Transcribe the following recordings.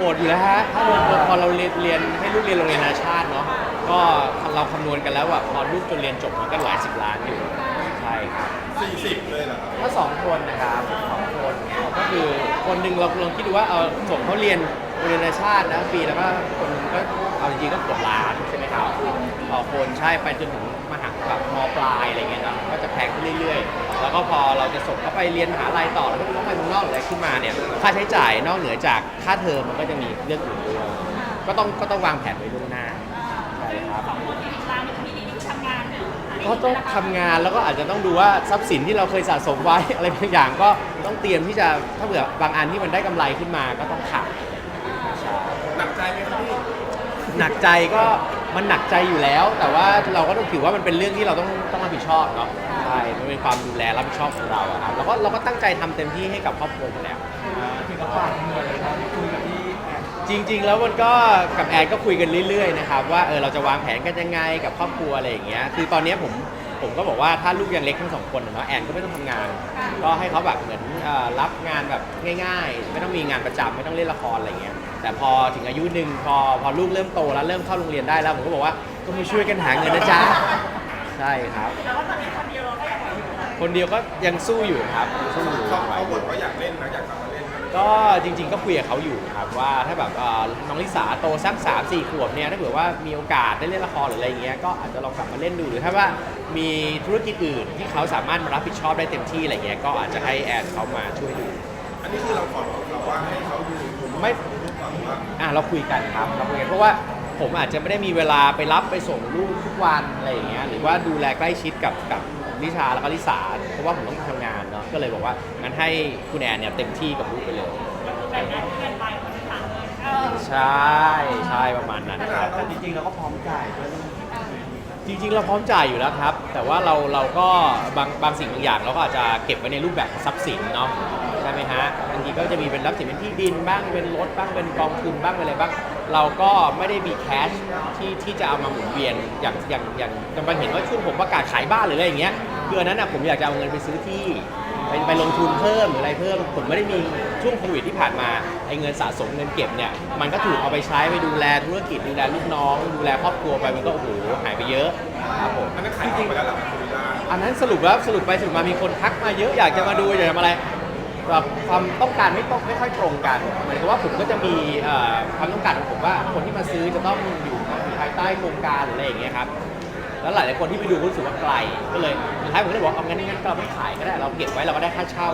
หดอยู่แล้วฮะถ้าพอเราเรียนเรียนให้ลูกเรียนโรงเรียนนานาชาติเนาะ ก็เราคำนวณกันแล้วว่าพอลูกจนเรียนจบมันก็หลายสิบล้านอยู่ ใช่ครับ สี่สิบเลยเหรอครับถ้าสองคนนะครับสองคนก็คือคนหนึ่งเราลองคิดดูว่าเอาส่งเขาเรียนโรงเรียนนานาชาตินะปีแล้วก็คนหนึ่งก็เอาจริงๆก็เกือบล้านใช่ไหมครับต่อคนใช่ไปจนถึงมหา แบบมปลายอะไรเงี้ยเนาะก็จะแพงขึ้นเรื่อยๆ แล้วก็พอเราจะส่งเขาไปเรียนมหาลัยต่อแล้วก็ต้องไปเมืองนอกหรืออะไรขึ้นมาเนี่ยค่าใช้จ่ายนอกเหนือจากค่าเทอมมันก็จะมีเรื่องอื่นด้วยก็ต้องก็ต้องวางแผนไว้ล่วงหน้าใช่ครับร้านที่ดีที่ทำงานก็ต้องทำงานแล้วก็อาจจะต้องดูว่าทรัพย์สินที่เราเคยสะสมไว้ อะไรบางอย่างก็ต้องเตรียมที่จะถ้าเผื่อบางอันที่มันได้กำไรขึ้นมาก็ต้องขายหนักใจไหมครับพี่ หนักใจก็ มันหนักใจอยู่แล้ว แต่ว่าเราก็ต้องถือว่ามันเป็นเรื่องที่เราต้องต้องรับผิดชอบเนาะใช่มันเป็นความดูแลรับผิดชอบของเราอะครับเราก็เราก็ตั้งใจทำเต็มที่ให้กับครอบครัวอยู่แล้ว ถึงกับฝากเงินเลยครับคุยกับพี่แอนจริง ๆ แล้วมันก็กับแอนก็คุยกันเรื่อยๆนะครับว่าเออเราจะวางแผนกันยังไงกับครอบครัวอะไรอย่างเงี้ยคือตอนเนี้ยผมผมก็บอกว่าถ้าลูกยังเล็กทั้งสองคนอะเนาะแอนก็ไม่ต้องทำงาน ก็ให้เขาแบบเหมือนเอ่อรับงานแบบง่าย ๆ ไม่ต้องมีงานประจำไม่ต้องเล่นละครอะไรเงี้ย แต่พอถึงอายุหนึ่งพอพอลูกเริ่มโตแล้วเริ่มเข้าโรงเรียนได้แล้วผมก็บอกว่าก็มาช่วยกันหาเงินนะจ๊ะใช่ครับแล้วก็ตอนนี้คนเดียวเราก็ยังไหวอยู่เลยคนเดียวก็ยังสู้อยู่ครับสู้อยู่เขาเขาบ่นว่าอยากเล่นนะอยากกลับมาเล่นนะก็จริง ๆ ก็คุยกับเขาอยู่ครับว่าถ้าแบบเอ่อน้องลิสาโตสัก3 4ขวบเนี่ยถ้าเผื่อว่ามีโอกาสได้เล่นละครหรืออะไรอย่างเงี้ยก็อาจจะลองกลับมาเล่นดูหรือถ้าว่ามีธุรกิจอื่นที่เขาสามารถมารับผิดชอบได้เต็มที่อะไรเงี้ยก็อาจจะให้แอนเขามาช่วยดู อันนี้คือเราขอเราว่าให้เขาอยู่ดูไม่ลูกก่ อนว่าอะเราคุยกันครับเราคุยกันเพราะว่าผมอาจจะไม่ได้มีเวลาไปรับไปส่งลูกทุกวันอะไรอย่างเงี้ยหรือว่าดูแลใกล้ชิดกับกับลิชาแล้วก็ลิสาเพราะว่าผมต้องทำงานเนาะก็เลยบอกว่างั้นให้คุณแอนเนี่ยเต็มที่กับลูกไปเลย แบ่งหน้าที่กันไปคนละทางเลยเออใช่ใช่ประมาณนั้นครับ แต่จริงๆเราก็พร้อมจ่ายด้วยจริงๆ เราพร้อมจ่ายอยู่แล้วครับ แต่ว่าเราเราก็บางบางสิ่งบางอย่างเราก็อาจจะเก็บไว้ในรูปแบบของทรัพย์สินเนาะใช่ไหมฮะบางทีก็จะมีเป็นทรัพย์สินเป็นที่ดินบ้างเป็นรถบ้างเป็นกองทุนบ้างเป็นอะไรบ้าง เราก็ไม่ได้มีแคชที่ที่จะเอามาหมุนเวียนอย่างอย่างอย่างบางเห็นว่าช่วงผมประกาศขายบ้านหรืออะไรอย่างเงี้ยคืออันนั้นนะผมอยากจะเอาเงินไปซื้อที่ไปไปลงทุนเพิ่มหรืออะไรเพิ่ม ผมไม่ได้มีช่วงโควิดที่ผ่านมาไอ้เงินสะสมเงินเก็บเนี่ยมันก็ถูกเอาไปใช้ไปดูแลธุรกิจดูแลลูกน้อง ดูแลครอบครัวไปมันก็โอ้โหหายไปเยอะครับผมอันนั้นขายจริงไปแล้วเหรอครับคุณวิลาอันนั้นสรุปแล้วสรุปไปสรุปมามีคนทักมาเยอะอยากจะมาดูอยากจะมาอะไร แบบความต้องการไม่ต้องไม่ค่อยตรงกันเหมือนกับว่าผมก็จะมีเอ่อความต้องการของผมว่าคนที่มาซื้อจะต้องอยู่ภายใต้โครงการหรืออะไรอย่างเงี้ยครับแล้วหลายๆคนที่ไปดูก็รู้สึกว่าไกลก็เลยสุดท้ายผมก็เลยบอกเอางั้นงั้นเราไม่ขายก็ได้เราเก็บไว้เราก็ได้ค่าเช่า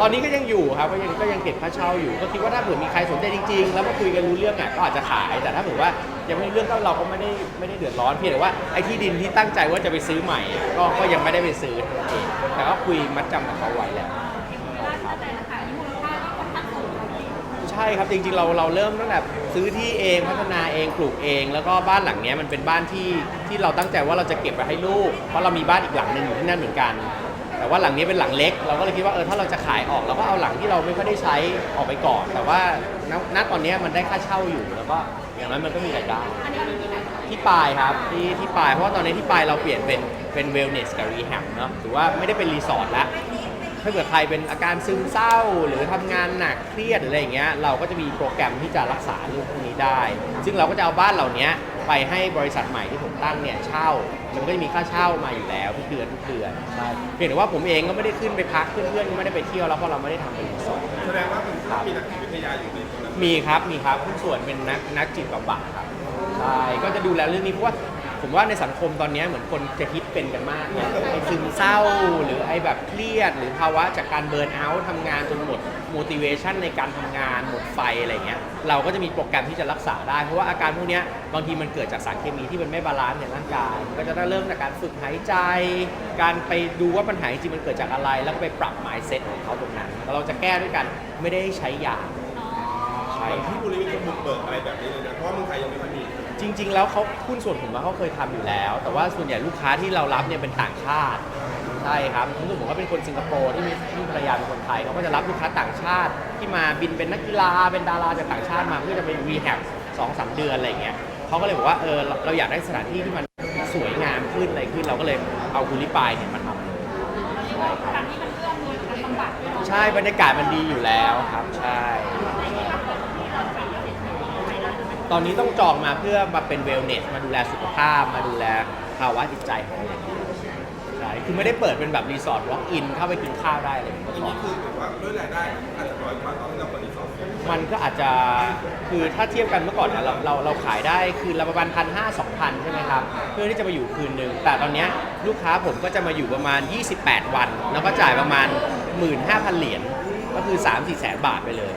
ตอนนี้ก็ยังอยู่ครับก็ยังก็ยังเก็บค่าเช่าอยู่ ก็คิดว่าถ้าเผื่อมีใครสนใจจริง ๆ แล้วมาคุยกันรู้เรื่องอะก็อาจจะขาย แต่ถ้าเผื่อว่ายังไม่รู้เรื่องก็เราก็ไม่ได้ไม่ได้เดือดร้อนเพียงแต่ว่าไอ้ที่ดินที่ตั้งใจว่าจะไปซื้อใหม่อะก็ก็ยังไม่ได้ไปซื้อเท่านั้นเองแต่ก็คุยมัดจำกับเขาไว้แล้วล่าสุดแต่ละขายมูลค่าที่ค่อนข้างสูงเลยใช่ครับจริงๆเราเราเริ่มตั้งแต่ซื้อที่เองพัฒนาเองปลูกเอง แล้วก็บ้านหลังเนี้ยมันเป็นบ้านที่ที่เราตั้งใจว่าเราจะเก็บไว้ให้ลูกเพราะเรามีบ้านอีกหลังหนึ่งอยู่ที่นั่นเหมือนกัน แต่ว่าหลังนี้เป็นหลังเล็ก เราก็เลยคิดว่าเออถ้าเราจะขายออกเราก็เอาหลังที่เราไม่ค่อยได้ใช้ออกไปก่อน แต่ว่าณณตอนเนี้ยมันได้ค่าเช่าอยู่แล้วก็อย่างนั้นมันก็มีรายได้อันนี้มีที่ไหนที่ปลายครับที่ที่ปลายเพราะว่าตอนนี้ที่ปลายเราเปลี่ยนเป็นเป็นเวลเนสกับรีแฮบเนาะถือว่าไม่ได้เป็นรีสอร์ทแล้วถ้าเกิดใครเป็นอาการซึมเศร้าหรือทำงานหนักเครียดหรืออะไรอย่างเงี้ยเราก็จะมีโปรแกรมที่จะรักษาเรื่องพวกนี้ได้ ซึ่งเราก็จะเอาบ้านเหล่านี้ไปให้บริษัทใหม่ที่ผมตั้งเนี่ยเช่า มันก็จะมีค่าเช่ามาอยู่แล้วทุกเดือนทุกเดือนใช่เพียงแต่ว่าผมเองก็ไม่ได้ขึ้นไปพักเพื่อนๆก็ไม่ได้ไปเที่ยวแล้วเพราะเราไม่ได้ทำเป็นรีสอร์ทแสดงว่ามันมีนักจิตวิทยาอยู่ในตัวนั้นมีครับมีครับทุกส่วนเป็นนักนักจิตบำบัดครับใช่ก็จะดูแลเรื่องนี้เพราะว่า ผมว่าในสังคมตอนนี้เหมือนคนจะคิดเป็นกันมากเนี่ยไอ้ซึมเศร้าหรือไอ้แบบเครียด หรือภาวะจากการเบิร์นเอาท์ทำงานจนหมด motivation ในการทำงานหมดไฟอะไรเงี้ยเราก็จะมีโปรแกรมที่จะรักษาได้ เพราะว่าอาการพวกเนี้ยบางทีมันเกิดจากสารเคมีที่มันไม่บาลานซ์ในร่างกาย ก็จะต้องเริ่มจากการฝึกหายใจ การไปดูว่าปัญหาจริงๆมันเกิดจากอะไร แล้วก็ไปปรับ mindset ของเขาตรงนั้นแล้วเราจะแก้ด้วยกันไม่ได้ใช้ยาใช่ที่บุรีวิทย์บุกเบิกอะไรแบบนี้เลยนะเพราะว่าเมืองไทยยังไม่ค่อยมี จริง ๆ แล้วเขาหุ้นส่วนผมว่าเขาเคยทำอยู่แล้ว แต่ว่าส่วนใหญ่ลูกค้าที่เรารับเนี่ยเป็นต่างชาติใช่ครับคุณผมก็เป็นคนสิงคโปร์ที่มีที่ภรรยาเป็นคนไทยเขาก็จะรับลูกค้าต่างชาติ ที่มาบินเป็นนักกีฬาเป็นดาราจากต่างชาติมาเพื่อจะไปรีแฮบสองสามเดือนอะไรอย่างเงี้ยเขาก็เลยบอกว่าเออเราเราอยากได้สถานที่ที่มันสวยงามขึ้นอะไรขึ้นเราก็เลยเอาคุริปายเนี่ยมาทำเลยเรียกว่าสถานที่มันเอื้อมมือการบำบัดด้วยเนาะใช่บรรยากาศมันดีอยู่แล้วครับใช่ในที่ท ตอนนี้ต้องจองมาเพื่อมาเป็นเวลเนส มาดูแลสุขภาพ มาดูแลภาวะจิตใจของเราใช่คือไม่ได้เปิดเป็นแบบรีสอร์ทวอล์กอินเข้าไปกินข้าวได้เลยทีนี้คือถือว่าด้วยรายได้อาจจะน้อยกว่าตอนที่เราเปิดรีสอร์ทมันก็อาจจะคือถ้าเทียบกันเมื่อก่อนเนี่ยเราเราเราขายได้คืนละประมาณพันห้าสองพันใช่ไหมครับ เพื่อที่จะมาอยู่คืนหนึ่งแต่ตอนเนี้ยลูกค้าผมก็จะมาอยู่ประมาณ 28 วัน แล้วก็จ่ายประมาณ 15,000 เหรียญก็คือ 3-4แสนบาทไปเลย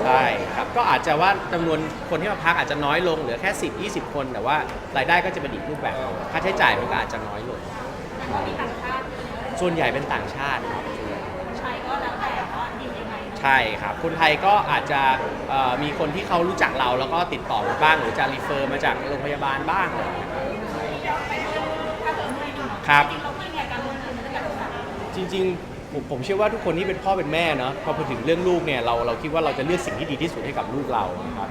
ใช่ครับก็อาจจะว่าจำนวนคนที่มาพักอาจจะน้อยลงเหลือแค่ 10 20 คน แต่ว่ารายได้ก็จะเป็นอีกรูปแบบหนึ่งค่าใช้จ่ายมันก็อาจจะน้อยลง แต่ก็มีต่างชาติส่วนใหญ่เป็นต่างชาติครับ คนไทยก็แล้วแต่ว่าดียังไงเนาะใช่ครับคนไทยก็อาจจะเอ่อมีคนที่เขารู้จักเราแล้วก็ติดต่อมาบ้าง หรือจะรีเฟอร์มาจากโรงพยาบาลบ้างอะไรอย่างเงี้ยไปเรื่องถ้าเกิดไม่ดีเนาะครับ จริงๆเราคิดไงการลงทุนในการศึกษาจริง ๆ ผมผมเชื่อว่าทุกคนที่เป็นพ่อเป็นแม่เนาะพอพูดถึงเรื่องลูกเนี่ยเราเราคิดว่าเราจะเลือกสิ่งที่ดีที่สุดให้กับลูกเรานะครับ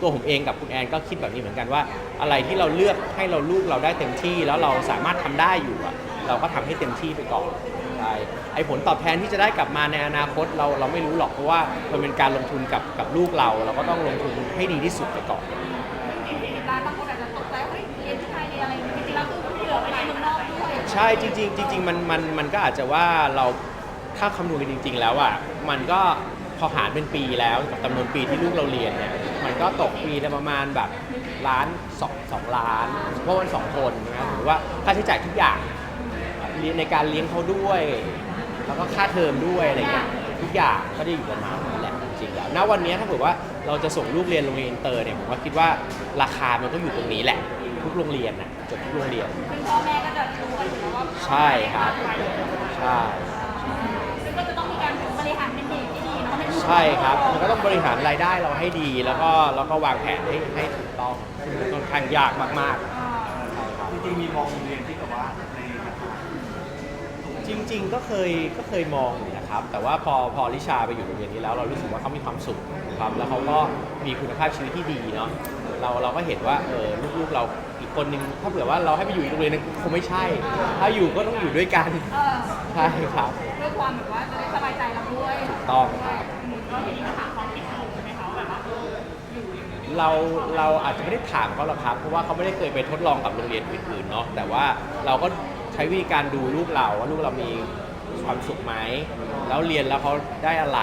ตัวผมเองกับคุณแอนก็คิดแบบนี้เหมือนกันว่า อะไรที่เราเลือกให้เราลูกเราได้เต็มที่ แล้วเราสามารถทำได้อยู่อะเราก็ทำให้เต็มที่ไปก่อนใช่ไอผลตอบแทนที่จะได้กลับมาในอนาคตเราเราไม่รู้หรอกเพราะว่ามันเป็นการลงทุนกับกับลูกเรา เราก็ต้องลงทุนให้ดีที่สุดไปก่อนจริงๆที่ร้านบางคนอาจจะตกใจว่าเฮ้ยเรียนที่ไทยเรียนอะไรจริงๆแล้วคือเหลือไปเรียนเมืองนอกด้วยใช่จริงๆจริงๆมันมันมันก็อาจจะว่าเรา ถ้าคำนวณกันจริง ๆ แล้วอะมันก็พอหารเป็นปีแล้วกับจำนวนปีที่ลูกเราเรียนเนี่ยมันก็ตกปีละประมาณแบบล้านสองสองล้าน เพราะมันสองคนนะหรือว่าค่าใช้จ่ายทุกอย่างเรียนในการเลี้ยงเขาด้วย แล้วก็ค่าเทอมด้วยอะไรเงี้ยทุกอย่างก็ได้อยู่ประมาณนั้นแหละจริงๆแล้วณวันนี้ถ้าเกิดว่าเราจะส่งลูกเรียนโรงเรียนอินเตอร์เนี่ยผมว่าคิดว่าราคามันก็อยู่ตรงนี้แหละ ทุกโรงเรียนนะจบทุกโรงเรียนซึ่งพ่อแม่ก็จะรู้กันอยู่แล้วว่าใช่ครับ ใช่ ใช่ครับ มันก็ต้องบริหารรายได้เราให้ดี แล้วก็แล้วก็วางแผนให้ให้ถูกต้องซึ่งมันค่อนข้างยากมากอ่าๆใช่ครับจริงๆมีมองโรงเรียนที่แบบว่าในราคาจริง ๆ ก็เคยก็เคยมองอยู่นะครับ แต่ว่าพอพอลิชาไปอยู่โรงเรียนนี้แล้ว เรารู้สึกว่าเขามีความสุขครับแล้วเขาก็มีคุณภาพชีวิตที่ดีเนาะเราเราก็เห็นว่าเออลูกๆเราอีกคนนึงถ้าเผื่อว่าเราให้ไปอยู่อีกโรงเรียนนึงคงไม่ใช่ ถ้าอยู่ก็ต้องอยู่ด้วยกันเออใช่ครับ เพื่อความแบบว่าจะได้สบายใจเราด้วย ถูกต้องครับ เราเราอาจจะไม่ได้ถามเขาหรอกครับ เพราะว่าเขาไม่ได้เคยไปทดลองกับโรงเรียนอื่นๆเนาะแต่ว่าเราก็ใช้วิธีการดูลูกเราว่าลูกเรามีความสุขไหมแล้วเรียนแล้วเขาได้อะไร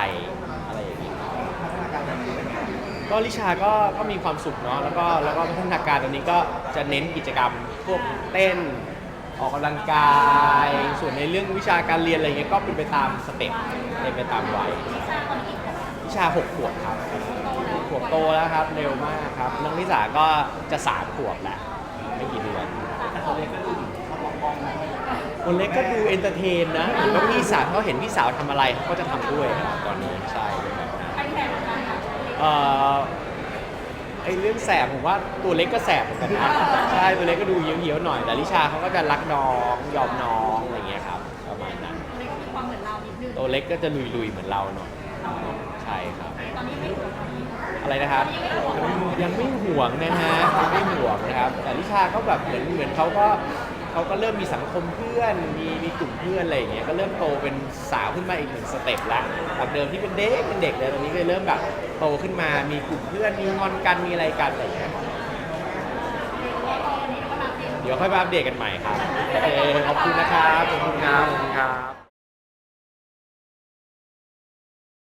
อะไรอย่างนี้ก็ลิชาก็ก็มีความสุขเนาะแล้วก็แล้วก็พัฒนาการตอนนี้ก็จะเน้นกิจกรรมพวกเต้นออกกำลังกาย ส่วนในเรื่องวิชาการเรียนอะไรเงี้ยก็เป็นไปตามสเต็ปเป็นไปตามวัย นนี้กี่ขวบวิชาหกขวบครับโตแล้วขวบโตแล้วครับเร็วมากครับน้องนิสาก็จะสามขวบแล้วไม่กี่เดือนแต่คนเล็กก็ดูเขาบอกกล้องนะคนเล็กก็ดูเอนเตอร์เทนนะหรือว่าพี่สาวเขาเห็นพี่สาวทำอะไรเขาก็จะทำด้วยครับตอนนี้ใช่เป็นแบบนั้นใครแข่งกันคะเอ่อไอเรื่องแสบผมว่าตัวเล็กก็แสบเหมือนกันนะใช่ตัวเล็กก็ดูเหี่ยวๆหน่อยแต่ลิชาเขาก็จะรักน้องยอมน้องอะไรเงี้ยครับประมาณนั้นตัวนี้ก็มีความเหมือนเรานิดนึงตัวเล็กก็จะลุยๆเหมือนเราหน่อย ใช่ครับตอนนี้ไม่ถูกอะไรนะครับ ยังไม่ห่วงนะฮะยังไม่ห่วงนะครับ แต่ลิชาก็แบบเหมือนเหมือนเขาก็เขาก็เริ่มมีสังคมเพื่อน มีมีกลุ่มเพื่อนอะไรอย่างเงี้ย ก็เริ่มโตเป็นสาวขึ้นมาอีกหนึ่งสเต็ปแล้วจากเดิมที่เป็นเด็กเป็นเด็กเลยตอนนี้ก็เริ่มแบบโตขึ้นมา มีกลุ่มเพื่อน มีงอนกัน มีอะไรกันอะไรอย่างเงี้ย เดี๋ยวค่อยมาอัปเดตกันใหม่ครับโอเคขอบคุณนะครับ ขอบคุณครับขอบคุณครับ